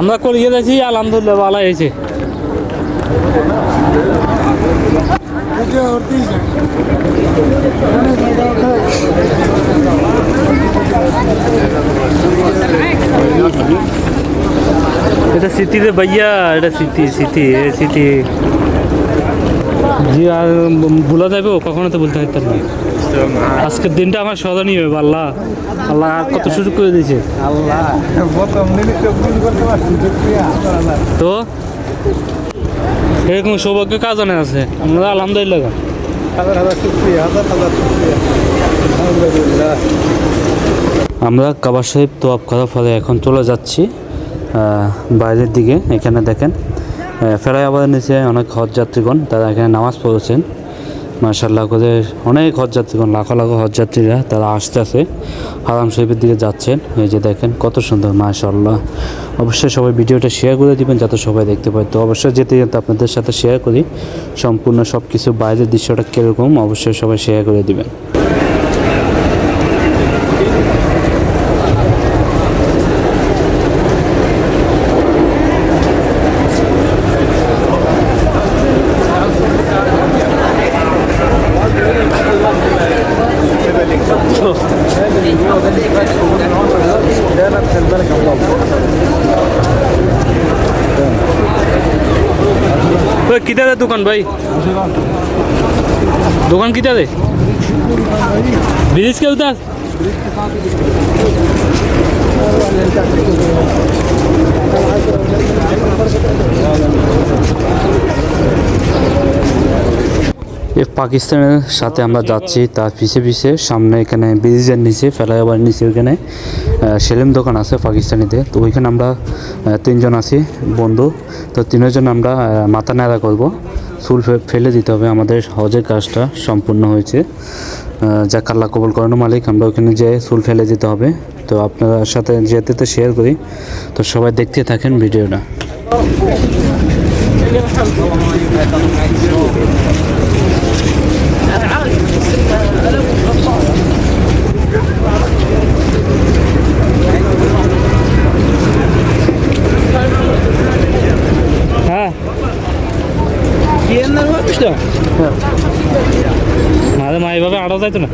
আমরা করিয়ে যাচ্ছি, আলহামদুলিল্লাহ ভালো হয়েছে। এটা স্মৃতি রে ভাইয়া, এটা স্মৃতি স্মৃতি এ স্মৃতি জি, আর ভুলা যাবে কখনো তো বলতে পারতাম না। আজকের দিনটা আমার স্মরণীয় হবে আল্লাহ। আল্লাহ আর কত সুযোগ করে দিয়েছে। আল্লাহ। তো এরকম সৌভাগ্য কাজ অনেক আছে? আমরা আলহামদুলিল্লাহ। হাজার হাজার শুক্রিয়া হাজার হাজার শুক্রিয়া। আলহামদুলিল্লাহ। আমরা কাবার সাহেব তোয়াব করার ফলে এখন চলে যাচ্ছি বাইরের দিকে এখানে দেখেন। ফেরাই আবার নিচে অনেক হজ যাত্রীগণ তারা এখানে নামাজ পড়েছেন। মার্শাল্লাহ করে অনেক হজ যাত্রীগণ লাখো লাখো হজ যাত্রীরা তারা আসতে আসে। হারাম শরীফের দিকে যাচ্ছেন। এই যে দেখেন কত সুন্দর মার্শাল্লাহ অবশ্যই সবাই ভিডিওটা শেয়ার করে দিবেন যাতে সবাই দেখতে পায়। তো অবশ্যই যেতে যেতে আপনাদের সাথে শেয়ার করি। সম্পূর্ণ সব কিছু বাইরের দৃশ্যটা কীরকম, অবশ্যই সবাই শেয়ার করে দিবেন। কিতা দে দোকান ভাই? দোকান কিতা দে? ব্রিজ কেউ তার এ পাকিস্তানের সাথে আমরা যাচ্ছি তার পিছে পিছে, সামনে এখানে ব্রিজের নিচে ফেলাইবার নিচে ওইখানে সেলিম দোকান আছে পাকিস্তানিতে। তো ওইখানে আমরা তিনজন আছি, বন্ধু। তো তিনজন আমরা মাথা নাড়া করব। চুল ফেলে দিতে হবে, আমাদের হজের কাজটা সম্পূর্ণ হয়েছে। যা কাল্লা কবল করানো মালিক, আমরা ওখানে যেয়ে চুল ফেলে দিতে হবে। তো আপনার সাথে যেতে তো শেয়ার করি। তো সবাই দেখতে থাকেন ভিডিওটা। Ha. Giyenler varmış da. Ha. Madem ayıba bir araz aydın.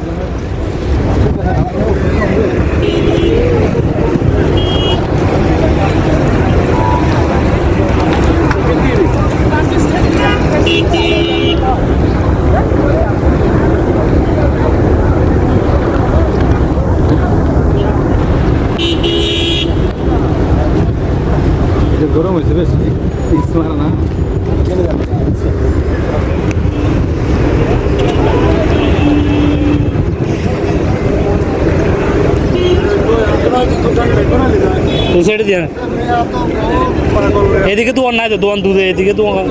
না গরম হয়েছে বেশি। ইসমার না সাইডে দিয়ে। না। এদিকে দোয়ান নাই তো দোয়ান দুধে এদিকে দোয়ান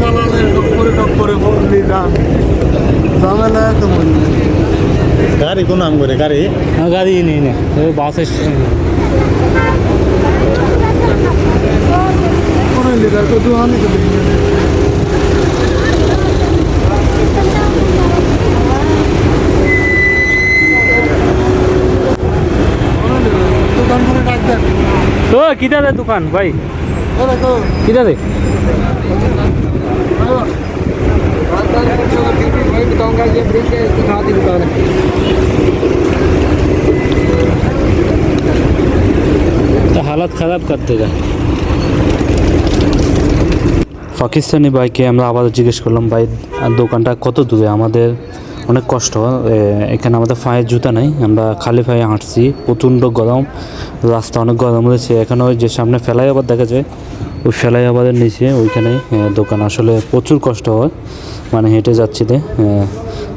দালালের টক্করে টক্করে বললি দাম। ঝামেলা তো মনে গাড়ি কোন নাম করে গাড়ি হ্যাঁ, গাড়ি নেই না ওই বাস স্টেশন কোনে লিডার তো দুহানি তো দোকান করে ডাক দেন তো কিটা দে দোকান ভাই ওরে তো কিটা দে तो हालत খারাপ কাটতে যায়। পাকিস্তানি ভাইকে আমরা আবার জিজ্ঞেস করলাম, ভাই, দোকানটা কত দূরে? আমাদের অনেক কষ্ট। এখানে আমাদের ফায়ের জুতা নাই। আমরা খালি ফায়ে হাঁটছি। প্রচণ্ড গরম। রাস্তা অনেক গরম রয়েছে। এখানে ওই যে সামনে ফেলাই আবার দেখা যায়, ওই ফেলাই আবারের নিচে ওইখানে দোকান আসলে প্রচুর কষ্ট হয়। মানে হেঁটে যাচ্ছি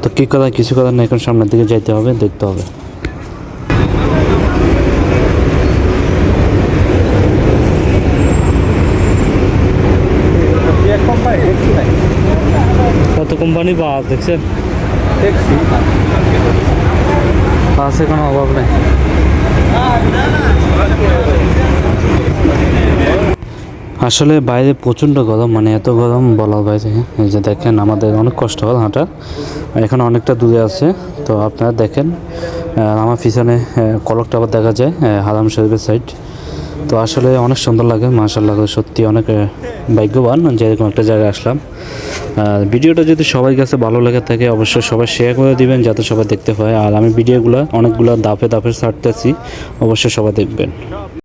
তো কী করার, কিছু করার না এখন সামনের দিকে যাইতে হবে, দেখতে হবে। কত কোম্পানি বাস দেখছেন? বাসে কোনো অভাব নেই। আসলে বাইরে প্রচণ্ড গরম মানে এত গরম বলার বাইরে। এই যে দেখেন আমাদের অনেক কষ্ট হল হাঁটা এখন অনেকটা দূরে আছে তো আপনারা দেখেন। আমার পিছনে আহ, কলক টাওয়ার দেখা যায় হারাম শরীফের সাইড তো আসলে অনেক সুন্দর লাগে মার্শাল্লাহ সত্যি অনেক ভাগ্যবান যে এরকম একটা জায়গায় আসলাম। ভিডিওটা যদি সবাই কাছে ভালো লেগে থাকে, অবশ্যই সবাই শেয়ার করে দিবেন যাতে সবাই দেখতে পায়। আর আমি ভিডিওগুলো অনেকগুলো দাপে দাপে ছাড়তেছি, অবশ্যই সবাই দেখবেন।